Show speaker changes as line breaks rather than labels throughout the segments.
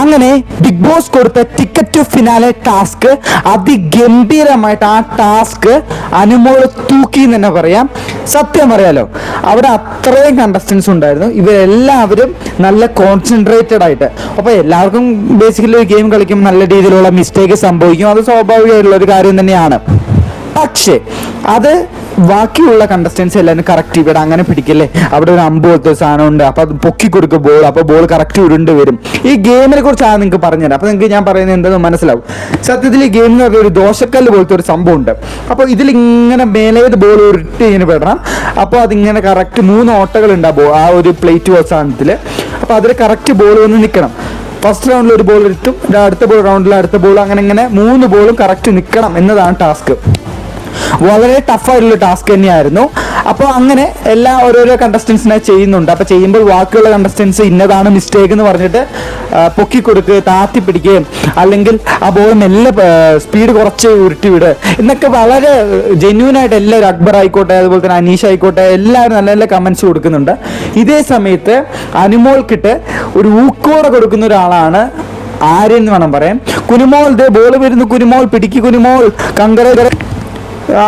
അങ്ങനെ Bigg Boss കൊടുത്ത ticket to finale task അതിഗംഭീരമായിട്ട് ആ ടാസ്ക് അനുമോൾ തൂക്കി എന്ന് തന്നെ പറയാം. സത്യം പറയാലോ അവിടെ അത്രയും കണ്ടസ്റ്റൻസ് ഉണ്ടായിരുന്നു. ഇവരെല്ലാവരും നല്ല കോൺസെൻട്രേറ്റഡ് ആയിട്ട്. അപ്പോൾ എല്ലാവർക്കും ബേസിക്കലി ഒരു ഗെയിം കളിക്കും നല്ല രീതിയിലുള്ള മിസ്റ്റേക്ക് സംഭവിക്കും. അത് സ്വാഭാവികമായിട്ടുള്ള ഒരു കാര്യം തന്നെയാണ്. പക്ഷേ അത് ബാക്കിയുള്ള കണ്ടസ്റ്റൻസ് എല്ലാവരും കറക്റ്റ് ഇവിടെ അങ്ങനെ പിടിക്കല്ലേ? അവിടെ ഒരു അമ്പ് പോലത്തെ സാധനം ഉണ്ട്. അപ്പോൾ അത് പൊക്കി കൊടുക്കും ബോൾ അപ്പോൾ ബോൾ കറക്റ്റ് ഉരുണ്ട് വരും. ഈ ഗെയിമിനെ കുറിച്ചാണ് നിങ്ങൾക്ക് പറഞ്ഞുതരാം. അപ്പോൾ നിങ്ങൾക്ക് ഞാൻ പറയുന്നത് എന്തെന്ന് മനസ്സിലാവും. സത്യത്തിൽ ഈ ഗെയിം എന്ന് പറഞ്ഞ ഒരു ദോശക്കല്ല് പോലത്തെ ഒരു സംഭവം ഉണ്ട്. അപ്പോൾ ഇതിൽ ഇങ്ങനെ മേലേത് ബോൾ ഉരുട്ടി ഇങ്ങനെ പെടണം. അപ്പോൾ അതിങ്ങനെ കറക്റ്റ് മൂന്ന് ഓട്ടകൾ ഉണ്ടാവും ആ ഒരു പ്ലേറ്റ് അവസാനത്തിൽ അപ്പോൾ അതിൽ കറക്റ്റ് ബോൾ വന്ന് നിൽക്കണം ഫസ്റ്റ് റൗണ്ടിൽ ഒരു ബോൾ എടുത്തും അടുത്ത ബോൾ റൗണ്ടിൽ അടുത്ത ബോൾ അങ്ങനെ ഇങ്ങനെ മൂന്ന് ബോളും കറക്റ്റ് നിൽക്കണം എന്നതാണ് ടാസ്ക് വളരെ ടഫായിട്ടുള്ള ടാസ്ക് തന്നെയായിരുന്നു. അപ്പോൾ അങ്ങനെ എല്ലാ ഓരോരോ കണ്ടസ്റ്റൻസിനെ ചെയ്യുന്നുണ്ട്. അപ്പോൾ ചെയ്യുമ്പോൾ ബാക്കിയുള്ള കണ്ടസ്റ്റൻസ് ഇന്നതാണ് മിസ്റ്റേക്ക് എന്ന് പറഞ്ഞിട്ട് പൊക്കിക്കൊടുക്കുക പൊക്കി കൊടുക്കുക താത്തി പിടിക്കുകയും അല്ലെങ്കിൽ ആ ബോൾ മെല്ലെ സ്പീഡ് കുറച്ച് ഉരുട്ടിവിട് എന്നൊക്കെ വളരെ ജെന്യൂൻ ആയിട്ട് എല്ലാവരും അക്ബർ ആയിക്കോട്ടെ അതുപോലെ തന്നെ അനീഷ് ആയിക്കോട്ടെ എല്ലാവരും നല്ല നല്ല കമൻസ് കൊടുക്കുന്നുണ്ട്. ഇതേ സമയത്ത് അനുമോൾക്കിട്ട് ഒരു ഊക്കോടെ കൊടുക്കുന്ന ഒരാളാണ് ആര്യൻ എന്ന് വേണം പറയാം കുനുമോൾ ദേ ബോൾ വരുന്നു കുനുമോൾ പിടിക്ക് കുനുമോൾ കങ്കര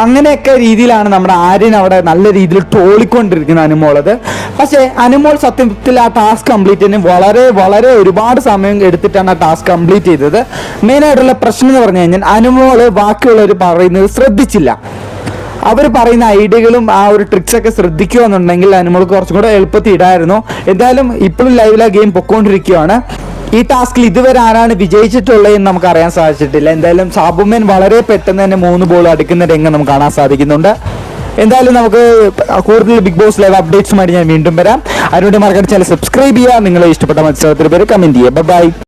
അങ്ങനെയൊക്കെ രീതിയിലാണ് നമ്മുടെ ആര്യൻ അവിടെ നല്ല രീതിയിൽ ട്രോളിക്കൊണ്ടിരിക്കുന്ന അനുമോളത്. പക്ഷേ അനുമോൾ സത്യത്തിൽ ആ ടാസ്ക് കംപ്ലീറ്റ് ചെയ്യാൻ വളരെ വളരെ ഒരുപാട് സമയം എടുത്തിട്ടാണ് ആ ടാസ്ക് കംപ്ലീറ്റ് ചെയ്തത്. മെയിനായിട്ടുള്ള പ്രശ്നം എന്ന് പറഞ്ഞു കഴിഞ്ഞാൽ അനുമോൾ ബാക്കിയുള്ളവർ പറയുന്നത് ശ്രദ്ധിച്ചില്ല. അവർ പറയുന്ന ഐഡിയകളും ആ ഒരു ട്രിക്സ് ഒക്കെ ശ്രദ്ധിക്കുക എന്നുണ്ടെങ്കിൽ അനുമോൾക്ക് കുറച്ചും കൂടെ എളുപ്പത്തിൽ ഇടായിരുന്നു എന്തായാലും ഇപ്പോഴും ലൈവിൽ ആ ഗെയിം പൊക്കോണ്ടിരിക്കുകയാണ് ഈ ടാസ്കിൽ ഇതുവരെ ആരാണ് വിജയിച്ചിട്ടുള്ളത് എന്ന് നമുക്ക് അറിയാൻ സാധിച്ചിട്ടില്ല. എന്തായാലും സാബുമേൻ വളരെ പെട്ടെന്ന് തന്നെ മൂന്ന് ബോൾ അടുക്കുന്ന രംഗം നമുക്ക് കാണാൻ സാധിക്കുന്നുണ്ട്. എന്തായാലും നമുക്ക് കൂടുതൽ ബിഗ് ബോസ് ലൈവ് അപ്ഡേറ്റ്സുമായിട്ട് ഞാൻ വീണ്ടും വരാം. അതിനുവേണ്ടി മറക്കാതെ ചാനൽ സബ്സ്ക്രൈബ് ചെയ്യുക. നിങ്ങളെ ഇഷ്ടപ്പെട്ട മത്സരത്തിന് പേര് കമന്റ് ചെയ്യുക. ബൈ